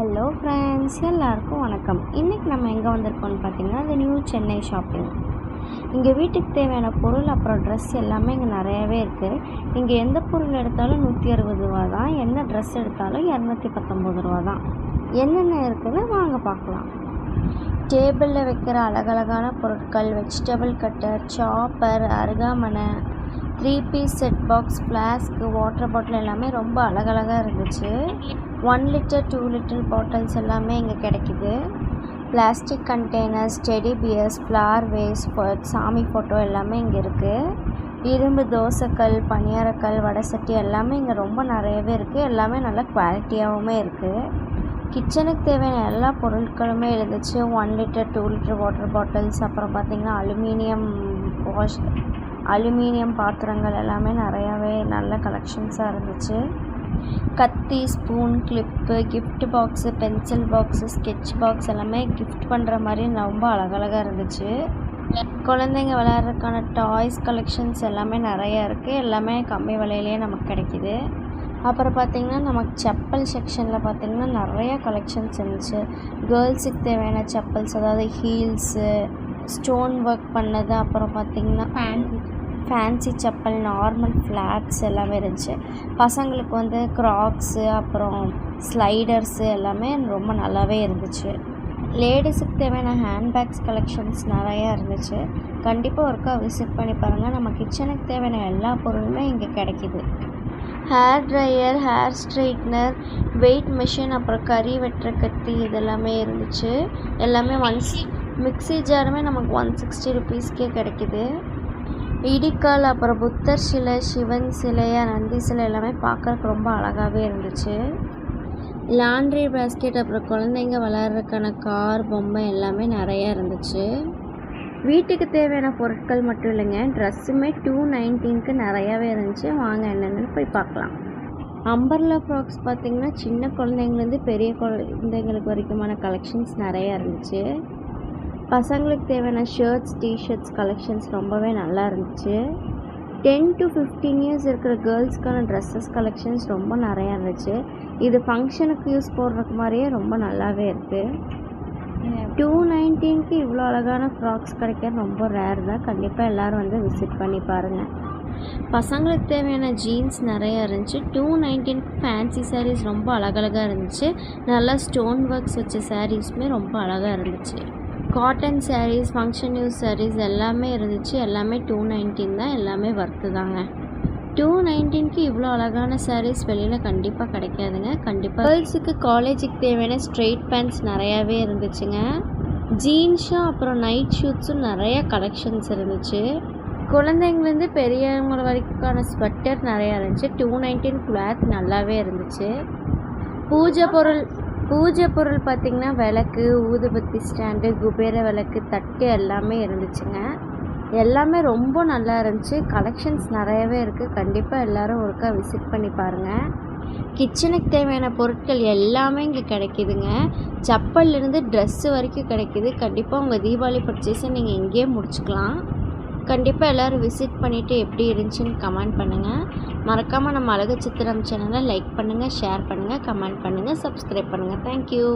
Hello friends எல்லாருக்கும் வணக்கம். இன்றைக்கி நம்ம எங்கே வந்திருக்கோம்னு பார்த்தீங்கன்னா இந்த நியூ சென்னை ஷாப்பிங் இங்கே வீட்டுக்கு தேவையான பொருள் அப்புறம் ட்ரெஸ் எல்லாமே இங்கே நிறையாவே இருக்குது இங்கே எந்த பொருள் எடுத்தாலும் நூற்றி அறுபது ரூபா தான். என்ன ட்ரெஸ் எடுத்தாலும் இரநூத்தி பத்தொம்பது ரூபா தான். என்னென்ன இருக்குதுன்னு வாங்க பார்க்கலாம். டேபிளில் வைக்கிற அழகழகான பொருட்கள் vegetable cutter chopper அருகாமனை three piece set box flask water bottle எல்லாமே ரொம்ப அழகழகாக இருந்துச்சு. One litre two litre bottles எல்லாமே இங்கே கிடைக்குது. Plastic containers teddy bears flower vase சாமி ஃபோட்டோ எல்லாமே இங்கே இருக்குது இரும்பு தோசைக்கல் பணியாரக்கல் வடை சட்டி எல்லாமே இங்கே ரொம்ப நிறையவே இருக்குது எல்லாமே நல்ல குவாலிட்டியாகவுமே இருக்குது கிச்சனுக்கு தேவையான எல்லா பொருட்களுமே இருந்துச்சு one litre two litre water bottles அப்புறம் பார்த்திங்கன்னா அலுமினியம் வாஷ் அலுமினியம் பாத்திரங்கள் எல்லாமே நிறையாவே நல்ல கலெக்ஷன்ஸாக இருந்துச்சு. கத்தி spoon clip gift box pencil box sketch box எல்லாமே கிஃப்ட் பண்ணுற மாதிரி ரொம்ப அழகழகாக இருந்துச்சு. குழந்தைங்க விளையாடுறதுக்கான டாய்ஸ் கலெக்ஷன்ஸ் எல்லாமே நிறையா இருக்குது எல்லாமே கம்மி விலையிலேயே நமக்கு கிடைக்கிது. அப்புறம் பார்த்திங்கன்னா நமக்கு செப்பல் செக்ஷனில் பார்த்திங்கன்னா நிறையா கலெக்ஷன்ஸ் இருந்துச்சு. கேர்ள்ஸுக்கு தேவையான செப்பல்ஸ் அதாவது ஹீல்ஸு ஸ்டோன் ஒர்க் பண்ணது அப்புறம் பார்த்திங்கன்னா ஃபேன்சி செப்பல் நார்மல் ஃப்ளாட்ஸ் எல்லாமே இருந்துச்சு. பசங்களுக்கு வந்து க்ராக்ஸு அப்புறம் ஸ்லைடர்ஸு எல்லாமே ரொம்ப நல்லாவே இருந்துச்சு. லேடிஸுக்கு தேவையான ஹேண்ட்பேக்ஸ் கலெக்ஷன்ஸ் நிறையா இருந்துச்சு. கண்டிப்பாக ஒருக்கா விசிட் பண்ணி பாருங்கள் நம்ம கிச்சனுக்கு தேவையான எல்லா பொருளுமே இங்கே கிடைக்கிது. Hair dryer hair straightener weight machine அப்புறம் கறி வெட்டுற கத்தி இதெல்லாமே இருந்துச்சு. எல்லாமே ஒன்ஸ் மிக்ஸி ஜாருமே நமக்கு ஒன் சிக்ஸ்டி ருபீஸ்க்கே கிடைக்கிது. இடிக்கால் அப்புறம் புத்தர் சிலை சிவன் சிலையா நந்தி சிலை எல்லாமே பார்க்குறக்கு ரொம்ப அழகாகவே இருந்துச்சு. லாண்ட்ரி பேஸ்கெட் அப்புறம் குழந்தைங்க விளாட்றதுக்கான கார் பொம்மை எல்லாமே நிறையா இருந்துச்சு. வீட்டுக்கு தேவையான பொருட்கள் மட்டும் இல்லைங்க ட்ரெஸ்ஸுமே டூ நைன்டீனுக்கு நிறையாவே இருந்துச்சு. வாங்க என்னென்னு போய் பார்க்கலாம். அம்பர்லா ஃப்ராக்ஸ் பார்த்திங்கன்னா சின்ன குழந்தைங்கலேருந்து பெரிய குழந்தைங்களுக்கு வரைக்குமான கலெக்ஷன்ஸ் நிறையா இருந்துச்சு. பசங்களுக்கு தேவையான ஷர்ட்ஸ் டிஷர்ட்ஸ் கலெக்ஷன்ஸ் ரொம்பவே நல்லா இருந்துச்சு. டென் டு ஃபிஃப்டீன் இயர்ஸ் இருக்கிற கேர்ள்ஸ்க்கான ட்ரெஸ்ஸஸ் கலெக்ஷன்ஸ் ரொம்ப நிறையா இருந்துச்சு. இது ஃபங்க்ஷனுக்கு யூஸ் போடுறதுக்கு மாதிரியே ரொம்ப நல்லாவே இருக்குது டூ நைன்டீனுக்கு இவ்வளோ அழகான ஃப்ராக்ஸ் கிடைக்கிறது ரொம்ப ரேர் தான். கண்டிப்பாக எல்லோரும் வந்து விசிட் பண்ணி பாருங்கள் பசங்களுக்கு தேவையான ஜீன்ஸ் நிறையா இருந்துச்சு. டூ நைன்டீனுக்கு ஃபேன்சி சாரீஸ் ரொம்ப அழகழகாக இருந்துச்சு. நல்லா ஸ்டோன் ஒர்க்ஸ் வச்ச சாரீஸுமே ரொம்ப அழகாக இருந்துச்சு. Cotton sarees function use sarees எல்லாமே இருந்துச்சு. எல்லாமே டூ நைன்டீன் தான். எல்லாமே ஒர்த்து தாங்க. டூ நைன்டீனுக்கு இவ்வளோ அழகான சாரீஸ் வெளியில் கண்டிப்பாக கிடைக்காதுங்க. கண்டிப்பாக கேர்ள்ஸுக்கு காலேஜுக்கு தேவையான ஸ்ட்ரெயிட் பேண்ட்ஸ் நிறையாவே இருந்துச்சுங்க. ஜீன்ஸும் அப்புறம் நைட் ஷூட்ஸும் நிறைய கலெக்ஷன்ஸ் இருந்துச்சு. குழந்தைங்கலேருந்து பெரியவங்க வரைக்கும்கான ஸ்வெட்டர் நிறையா இருந்துச்சு. டூ நைன்டீன் கிளாத் நல்லாவே இருந்துச்சு. பூஜை பொருள் பூஜை பொருள் பார்த்திங்கன்னா விளக்கு ஊதுபத்தி ஸ்டாண்டு குபேர விளக்கு தட்டு எல்லாமே இருந்துச்சுங்க. எல்லாமே ரொம்ப நல்லா இருந்துச்சு. கலெக்ஷன்ஸ் நிறையவே இருக்குது கண்டிப்பாக எல்லோரும் ஒருக்கா விசிட் பண்ணி பாருங்கள் கிச்சனுக்கு தேவையான பொருட்கள் எல்லாமே இங்கே கிடைக்கிதுங்க. சப்பல்லேருந்து ட்ரெஸ்ஸு வரைக்கும் கிடைக்கிது. கண்டிப்பாக உங்கள் தீபாவளி பர்ச்சேஸை நீங்கள் இங்கேயே முடிச்சுக்கலாம். கண்டிப்பாக எல்லோரும் விசிட் பண்ணிவிட்டு எப்படி இருந்துச்சுன்னு கமெண்ட் பண்ணுங்கள் மறக்காமல் நம்ம அழகு சித்திரம் சேனலை லைக் பண்ணுங்கள் ஷேர் பண்ணுங்கள் கமெண்ட் பண்ணுங்கள் சப்ஸ்கிரைப் பண்ணுங்கள் தேங்க்யூ